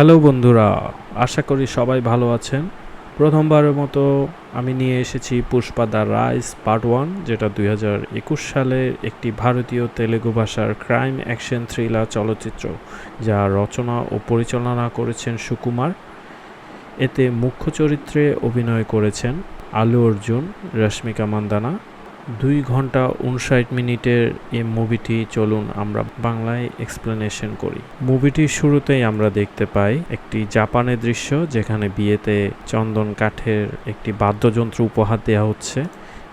Hello বন্ধুরা, আশা করি সবাই ভালো আছেন। প্রথমবারের মতো আমি নিয়ে এসেছি Pushpa the rise part one, যেটা দুই সালের একটি ভারতীয় তেলেগু ভাষার ক্রাইম অ্যাকশন থ্রিলার চলচ্চিত্র, যা রচনা ও পরিচালনা করেছেন সুকুমার। এতে মুখ্য চরিত্রে অভিনয় করেছেন আলু অর্জুন, রশ্মিকা মান্দানা দুই ঘণ্টা উনষাট মিনিটের এই মুভিটি চলুন আমরা বাংলায় এক্সপ্লেনেশন করি। মুভিটির শুরুতেই আমরা দেখতে পাই একটি জাপানের দৃশ্য যেখানে বিয়েতে চন্দন কাঠের একটি বাদ্যযন্ত্র উপহার দেওয়া হচ্ছে।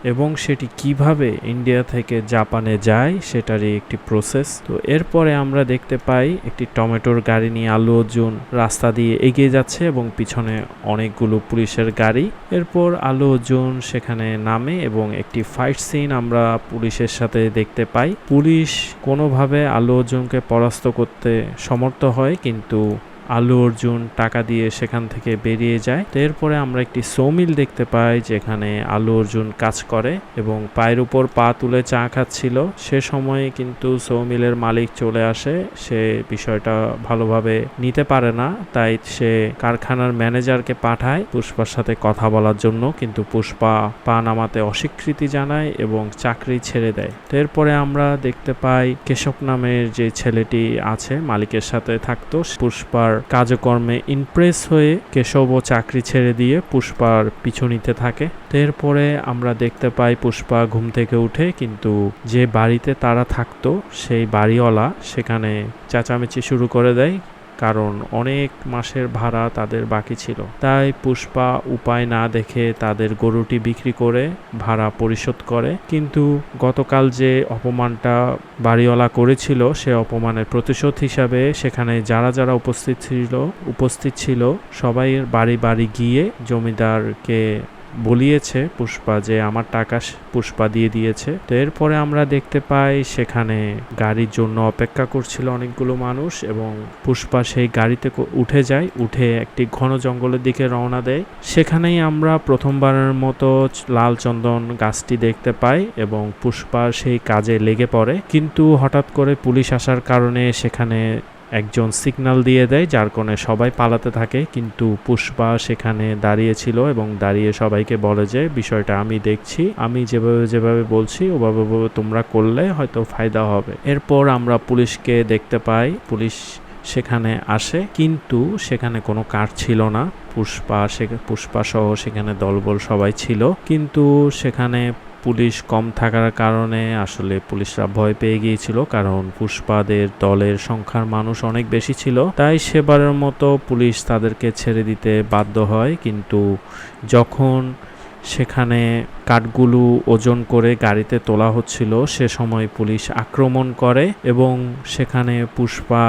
এবং সেটি কীভাবে ইন্ডিয়া থেকে জাপানে যায় সেটারই একটি প্রসেস তো এরপরে আমরা দেখতে পাই একটি টমেটোর গাড়ি নিয়ে আলু অর্জুন রাস্তা দিয়ে এগিয়ে যাচ্ছে এবং পিছনে অনেকগুলো পুলিশের গাড়ি। এরপর আলু অর্জুন সেখানে নামে এবং একটি ফাইট সিন আমরা পুলিশের সাথে দেখতে পাই। পুলিশ কোনোভাবে আলু অর্জুনকে পরাস্ত করতে সমর্থ হয়, কিন্তু আলু অর্জুন টাকা দিয়ে সেখান থেকে বেরিয়ে যায়। এরপরে আমরা একটি সৌমিল দেখতে পাই, যেখানে আলু অর্জুন কাজ করে এবং পায়ের উপর পা তুলে চা খাচ্ছিল। সে সময়ে কিন্তু সৌমিলের মালিক চলে আসে। সে বিষয়টা ভালোভাবে নিতে পারে না, তাই সে কারখানার ম্যানেজারকে পাঠায় পুষ্পার সাথে কথা বলার জন্য। কিন্তু পুষ্পা পা নামাতে অস্বীকৃতি জানায় এবং চাকরি ছেড়ে দেয়। এরপরে আমরা দেখতে পাই কেশব নামের যে ছেলেটি আছে, মালিকের সাথে থাকতো। পুষ্পার কাজকর্মে ইমপ্রেস হয়ে কেশবও চাকরি ছেড়ে দিয়ে পুষ্পার পিছু নিতে থাকে। এরপরে আমরা দেখতে পাই পুষ্পা ঘুম থেকে উঠে কিন্তু যে বাড়িতে তারা থাকতো, সেই বাড়িওয়ালা সেখানে চেঁচামেচি শুরু করে দেয়। কারণ অনেক মাসের ভাড়া তাদের বাকি ছিল। তাই পুষ্পা উপায় না দেখে তাদের গরুটি বিক্রি করে ভাড়া পরিশোধ করে। কিন্তু গতকাল যে অপমানটা বাড়িওয়ালা করেছিল, সে অপমানের প্রতিশোধ হিসাবে সেখানে যারা যারা উপস্থিত ছিল উপস্থিত ছিল, সবাই বাড়ি বাড়ি গিয়ে জমিদারকে বলিয়েছে পুষ্পা যে আমার টাকা পুষ্পা দিয়ে দিয়েছে। তো এরপরে আমরা দেখতে পাই সেখানে গাড়ির জন্য অপেক্ষা করছিল অনেকগুলো মানুষ এবং পুষ্পা সেই গাড়িতে উঠে যায়, উঠে একটি ঘন জঙ্গলের দিকে রওনা দেয়। সেখানেই আমরা প্রথমবারের মতো লাল চন্দন গাছটি দেখতে পাই এবং পুষ্পা সেই কাজে লেগে পড়ে। কিন্তু হঠাৎ করে পুলিশ আসার কারণে সেখানে একজন সিগন্যাল দিয়ে দেয়, যার কারণে সবাই পালাতে থাকে, কিন্তু পুষ্পা সেখানে দাঁড়িয়েছিল এবং দাঁড়িয়ে সবাইকে বলে যে, বিষয়টা আমি দেখছি, আমি যেভাবে যেভাবে বলছি ওভাবে তোমরা করলে হয়তো ফায়দা হবে। এরপর আমরা পুলিশকে দেখতে পাই, পুলিশ সেখানে আসে, কিন্তু সেখানে কোনো কার ছিল না। পুষ্পা সে, পুষ্পা সহ সেখানে দলবল সবাই ছিল, কিন্তু সেখানে পুলিশ কম থাকার কারণে আসলে পুলিশরা ভয় পেয়ে গিয়েছিল, কারণ পুষ্পাদের দলের সংখ্যার মানুষ অনেক বেশি ছিল। তাই সেবারের মতো পুলিশ তাদেরকে ছেড়ে দিতে বাধ্য হয়, কিন্তু যখন সেখানে কাঠগুলো ওজন করে গাড়িতে তোলা হচ্ছিল, সে সময় পুলিশ আক্রমণ করে এবং সেখানে পুষ্পা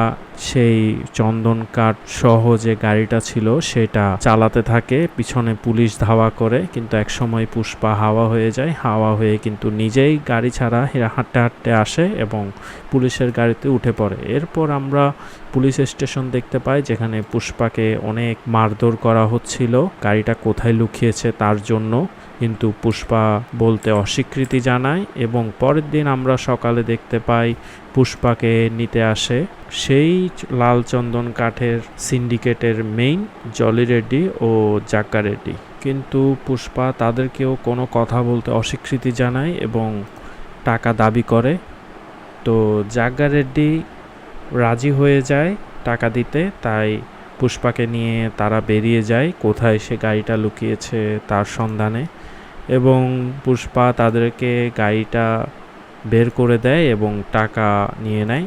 সেই চন্দন কাঠ সহ যে গাড়িটা ছিল সেটা চালাতে থাকে, পিছনে পুলিশ ধাওয়া করে, কিন্তু এক সময় পুষ্পা হাওয়া হয়ে যায়, হাওয়া হয়ে কিন্তু নিজেই গাড়ি ছাড়া হাঁটতে হাঁটতে আসে এবং পুলিশের গাড়িতে উঠে পড়ে। এরপর আমরা পুলিশ স্টেশন দেখতে পাই, যেখানে পুষ্পাকে অনেক মারধর করা হচ্ছিল, গাড়িটা কোথায় লুকিয়েছে তার জন্য। কিন্তু পুষ্পা বলতে অস্বীকৃতি জানায় এবং পরের দিন আমরা সকালে দেখতে পাই পুষ্পাকে নিতে আসে সেই লাল চন্দন কাঠের সিন্ডিকেটের মেইন জলি রেড্ডি ও জাক্কা রেড্ডি কিন্তু পুষ্পা তাদেরকেও কোনো কথা বলতে অস্বীকৃতি জানায় এবং টাকা দাবি করে। তো জাগ্গা রেড্ডি রাজি হয়ে যায় টাকা দিতে, তাই পুষ্পাকে নিয়ে তারা বেরিয়ে যায়, কোথায় সে গাড়িটা লুকিয়েছে তার সন্ধানে। এবং পুষ্পা তাদেরকে গাড়িটা বের করে দেয় এবং টাকা নিয়ে নেয়।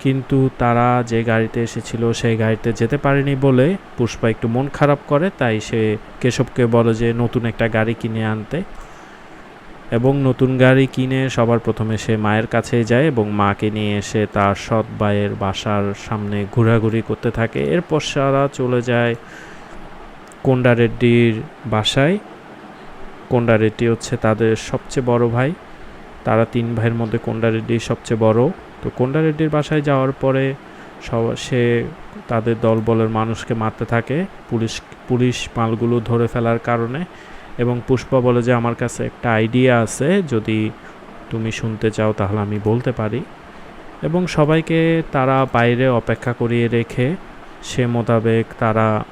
কিন্তু তারা যে গাড়িতে এসেছিল সেই গাড়িতে যেতে পারেনি বলে পুষ্পা একটু মন খারাপ করে, তাই সে কেশবকে বলে যে, নতুন একটা গাড়ি কিনে আনতে। এবং নতুন গাড়ি কিনে সবার প্রথমে সে মায়ের কাছে যায় এবং মাকে নিয়ে এসে তার সৎ ভাইয়ের বাসার সামনে ঘোরাঘুরি করতে থাকে। এরপর সারা চলে যায় কোন্ডা রেড্ডির বাসায়। কোন্ডা রেড্ডি হচ্ছে তাদের সবচেয়ে বড় ভাই। তারা তিন ভাইয়ের মধ্যে কোন্ডা রেড্ডি সবচেয়ে বড়। তো কোন্ডা রেড্ডির বাসায় যাওয়ার পরে সে তাদের দলবলের মানুষকে মারতে থাকে। পুলিশ পুলিশ মালগুলো ধরে ফেলার কারণে এবং পুষ্পা বলে যে, আমার কাছে একটা আইডিয়া আছে, যদি তুমি শুনতে চাও তাহলে আমি বলতে পারি। এবং সবাইকে তারা বাইরে অপেক্ষা করিয়ে রেখে সে মোতাবেক তারা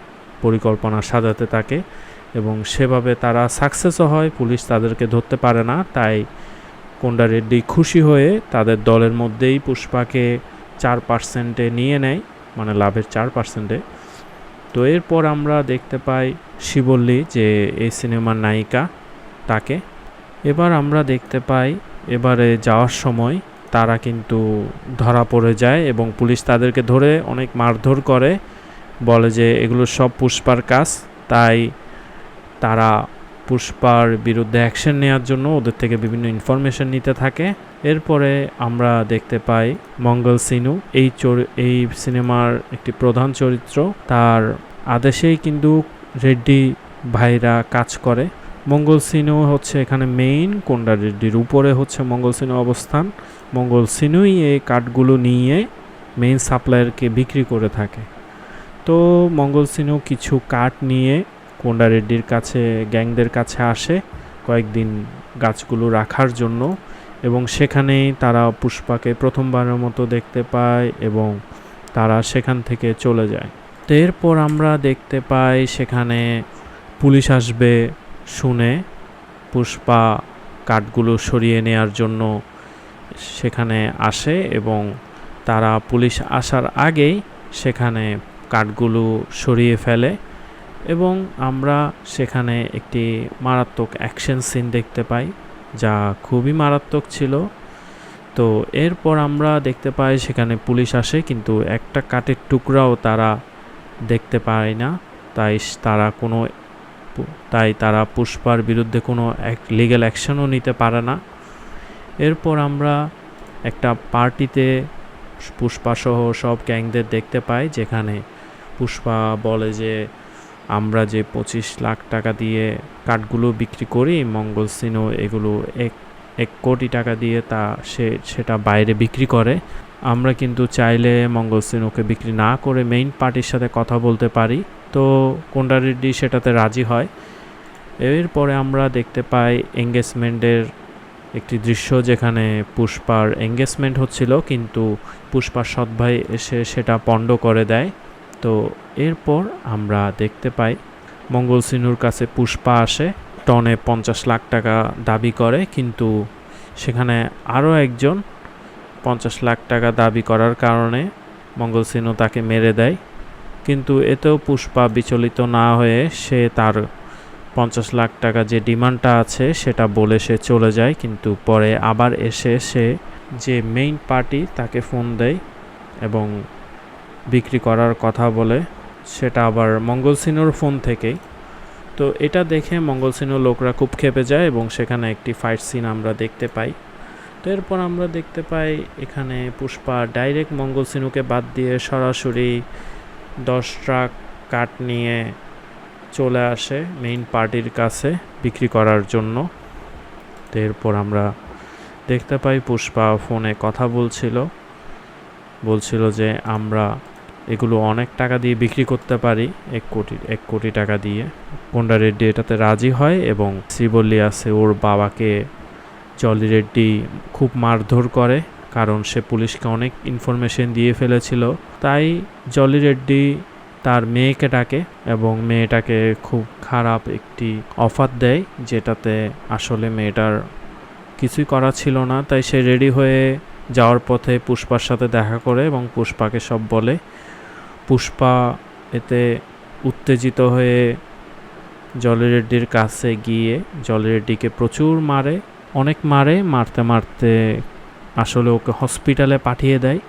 পরিকল্পনা সাজাতে থাকে এবং সেভাবে তারা সাকসেসও হয়, পুলিশ তাদেরকে ধরতে পারে না। তাই কোন্ডা রেড্ডি খুশি হয়ে তাদের দলের মধ্যেই পুষ্পাকে চার পার্সেন্টে নিয়ে নেয় মানে লাভের চার পার্সেন্টে তো এরপর আমরা দেখতে পাই শিবল্লী, যে এই সিনেমার নায়িকা তাকে। এবার আমরা দেখতে পাই এবারে যাওয়ার সময় তারা কিন্তু ধরা পড়ে যায় এবং পুলিশ তাদেরকে ধরে অনেক মারধর করে, বলে যে এগুলো সব পুষ্পার কাজ, তাই তারা পুষ্পার বিরুদ্ধে অ্যাকশন নেওয়ার জন্য ওদের থেকে বিভিন্ন ইনফরমেশন নিতে থাকে। এরপরে আমরা দেখতে পাই মঙ্গল সিনু। এই এই সিনেমার একটি প্রধান চরিত্র। তার আদেশেই কিন্তু রেড্ডি ভাইরা কাজ করে। মঙ্গল সিনু হচ্ছে এখানে মেইন কোন্ডা রেড্ডির উপরে হচ্ছে মঙ্গল সিনু অবস্থান। মঙ্গল সিনুই এই কাঠগুলো নিয়ে মেইন সাপ্লায়ারকে বিক্রি করে থাকে। তো মঙ্গল সিনু কিছু কাঠ নিয়ে কোন্ডা রেড্ডির কাছে, গ্যাংদের কাছে আসে কয়েকদিন গাছগুলো রাখার জন্য এবং সেখানেই তারা পুষ্পাকে প্রথমবারের মতো দেখতে পায় এবং তারা সেখান থেকে চলে যায়। তো এরপর আমরা দেখতে পাই সেখানে পুলিশ আসবে শুনে পুষ্পা কাঠগুলো সরিয়ে নেয়ার জন্য সেখানে আসে এবং তারা পুলিশ আসার আগেই সেখানে কাঠগুলো সরিয়ে ফেলে এবং আমরা সেখানে একটি মারাত্মক অ্যাকশন সিন দেখতে পাই, যা খুবই মারাত্মক ছিল। তো এরপর আমরা দেখতে পাই সেখানে পুলিশ আসে, কিন্তু একটা কাঠের টুকরাও তারা দেখতে পায় না। তাই তারা কোনো তাই তারা পুষ্পার বিরুদ্ধে কোনো এক লিগ্যাল অ্যাকশনও নিতে পারে না। এরপর আমরা একটা পার্টিতে পুষ্পাসহ সব গ্যাংদের দেখতে পাই, যেখানে পুষ্পা বলে যে আমরা যে পঁচিশ লাখ টাকা দিয়ে কাঠগুলো বিক্রি করি, মঙ্গল সিনো এগুলো এক এক কোটি টাকা দিয়ে তা সে, সেটা বাইরে বিক্রি করে, আমরা কিন্তু চাইলে মঙ্গল সিনোকে বিক্রি না করে মেইন পার্টির সাথে কথা বলতে পারি। তো কোন্ডা রেড্ডি সেটাতে রাজি হয়। এরপরে আমরা দেখতে পাই এঙ্গেজমেন্টের একটি দৃশ্য যেখানে পুষ্পার এঙ্গেজমেন্ট হচ্ছিল, কিন্তু পুষ্পার সৎ ভাই এসে সেটা পণ্ড করে দেয়। তো এরপর আমরা দেখতে পাই, মঙ্গল সিনুর কাছে পুষ্পা আসে, টনে পঞ্চাশ লাখ টাকা দাবি করে, কিন্তু সেখানে আরও একজন পঞ্চাশ লাখ টাকা দাবি করার কারণে মঙ্গল সিনু তাকে মেরে দেয়। কিন্তু এতেও পুষ্পা বিচলিত না হয়ে সে তার পঞ্চাশ লাখ টাকা যে ডিমান্ডটা আছে সেটা বলে সে চলে যায়, কিন্তু পরে আবার এসে সে যে মেইন পার্টি তাকে ফোন দেয় এবং বিক্রি করার কথা বলে, সেটা আবার মঙ্গল সিনুর ফোন থেকেই। তো এটা দেখে মঙ্গল সিনুর লোকরা খুব খেপে যায় এবং সেখানে একটি ফাইট সিন আমরা দেখতে পাই। তো এরপর আমরা দেখতে পাই এখানে পুষ্পা ডাইরেক্ট মঙ্গল সিনুকে বাদ দিয়ে সরাসরি দশ ট্রাক কাঠ নিয়ে চলে আসে মেইন পার্টির কাছে বিক্রি করার জন্য। তো এরপর আমরা দেখতে পাই পুষ্পা ফোনে কথা বলছিল। বলছিল যে, আমরা এগুলো অনেক টাকা দিয়ে বিক্রি করতে পারি, এক কোটি এক কোটি টাকা দিয়ে। কোন্ডা রেড্ডি এটাতে রাজি হয় এবং শ্রীবল্লী আছে, ওর বাবাকে জলি রেড্ডি খুব মারধর করে, কারণ সে পুলিশকে অনেক ইনফরমেশন দিয়ে ফেলেছিল। তাই জলি রেড্ডি তার মেয়েকে ডাকে এবং মেয়েটাকে খুব খারাপ একটি অফার দেয়, যেটাতে আসলে মেয়েটার কিছুই করা ছিল না। তাই সে রেডি হয়ে যাওয়ার পথে পুষ্পার সাথে দেখা করে এবং পুষ্পাকে সব বলে। পুষ্পা এতে উত্তেজিত হয়ে জলিরেড্ডির কাছে গিয়ে জলিরেড্ডিকে প্রচুর মারে, অনেক মারে, মারতে মারতে আসলে ওকে হসপিটালে পাঠিয়ে দেয়।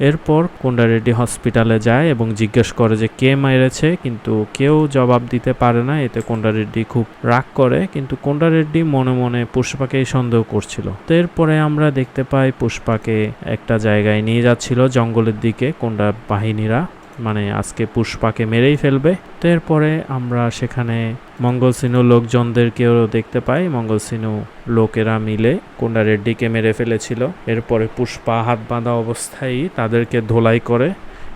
এরপর কোন্ডা রেড্ডি হসপিটালে যায় এবং জিজ্ঞেস করে যে কে মেরেছে, কিন্তু কেউ জবাব দিতে পারে না। এতে কোন্ডা রেড্ডি খুব রাগ করে, কিন্তু কোন্ডা রেড্ডি মনে মনে পুষ্পাকেই সন্দেহ করছিল। তো এরপরে আমরা দেখতে পাই পুষ্পাকে একটা জায়গায় নিয়ে যাচ্ছিল জঙ্গলের দিকে কোন্ডা বাহিনীরা। মানে আজকে পুষ্পাকে মেরেই ফেলবে। তো এরপরে আমরা সেখানে মঙ্গল সিনু লোকজনদেরকেও দেখতে পাই। মঙ্গল সিনু লোকেরা মিলে কোন্ডা রেড্ডিকে মেরে ফেলেছিল। এরপরে পুষ্পা হাত বাঁধা অবস্থায় তাদেরকে ধোলাই করে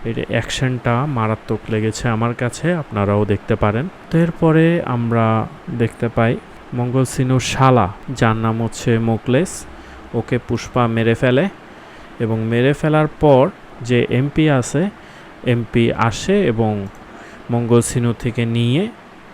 এর অ্যাকশনটা মারাত্মক লেগেছে আমার কাছে, আপনারাও দেখতে পারেন। তো এরপরে আমরা দেখতে পাই মঙ্গল সিনুর শালা, যার নাম হচ্ছে মোকলেস, ওকে পুষ্পা মেরে ফেলে এবং মেরে ফেলার পর যে এমপি আছে এমপি আসে এবং মঙ্গল সিনু থেকে নিয়ে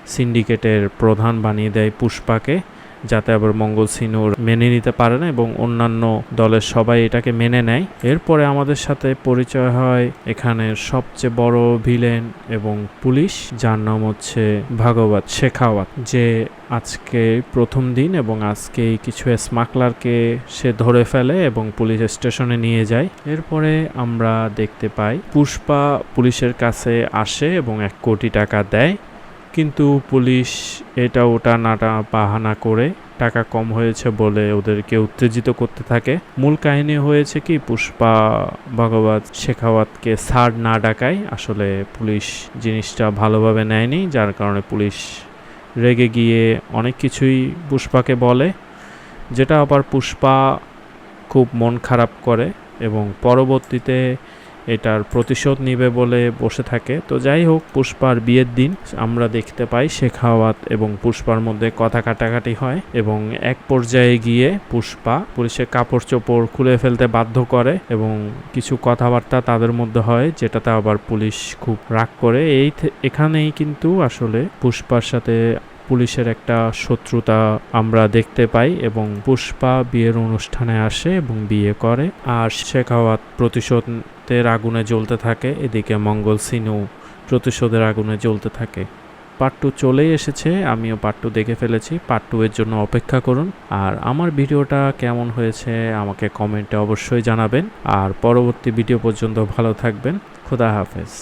সিন্ডিকেটের প্রধান বানিয়ে দেয় পুষ্পাকে। যাতে আবার মঙ্গল সিনুর মেনে নিতে পারে না এবং অন্যান্য দলের সবাই এটাকে মেনে নেয়। এরপরে আমাদের সাথে পরিচয় হয় এখানের সবচেয়ে বড় ভিলেন এবং পুলিশ, যার নাম হচ্ছে ভাগবত শেখাওয়াত। যে আজকে প্রথম দিন এবং আজকেই কিছু স্মাকলারকে সে ধরে ফেলে এবং পুলিশ স্টেশনে নিয়ে যায়। এরপরে আমরা দেখতে পাই, পুষ্পা পুলিশের কাছে আসে এবং এক কোটি টাকা দেয়। কিন্তু পুলিশ এটা ওটা নাটা বাহানা করে টাকা কম হয়েছে বলে ওদেরকে উত্তেজিত করতে থাকে। মূল কাহিনী হয়েছে কি, পুষ্পা ভগবত শেখাওয়াতকে সার না ডাকায় আসলে পুলিশ জিনিসটা ভালোভাবে নেয়নি, যার কারণে পুলিশ রেগে গিয়ে অনেক কিছুই পুষ্পাকে বলে, যেটা আবার পুষ্পা খুব মন খারাপ করে এবং পরবর্তীতে এটার প্রতিশোধ নিবে বলে বসে থাকে। তো যাই হোক, পুষ্পার বিয়ের দিন আমরা দেখতে পাই শেখাওয়াত এবং পুষ্পার মধ্যে কথা কাটাকাটি হয় এবং এক পর্যায়ে গিয়ে পুষ্পা পুলিশের কাপড় চোপড় খুলে ফেলতে বাধ্য করে এবং কিছু কথাবার্তা তাদের মধ্যে হয় যেটাতে আবার পুলিশ খুব রাগ করে। এই এখানেই কিন্তু আসলে পুষ্পার সাথে পুলিশের একটা শত্রুতা আমরা দেখতে পাই এবং পুষ্পা বিয়ের অনুষ্ঠানে আসে এবং বিয়ে করে। আর শেখাওয়াত প্রতিশোধের আগুনে জ্বলতে থাকে। এদিকে মঙ্গল সিনু প্রতিশোধের আগুনে জ্বলতে থাকে। পার্ট টু চলেই এসেছে। আমিও পার্ট টু দেখে ফেলেছি। পার্ট টু এর জন্য অপেক্ষা করুন। আর আমার ভিডিওটা কেমন হয়েছে আমাকে কমেন্টে অবশ্যই জানাবেন। আর পরবর্তী ভিডিও পর্যন্ত ভালো থাকবেন। খুদা হাফেজ।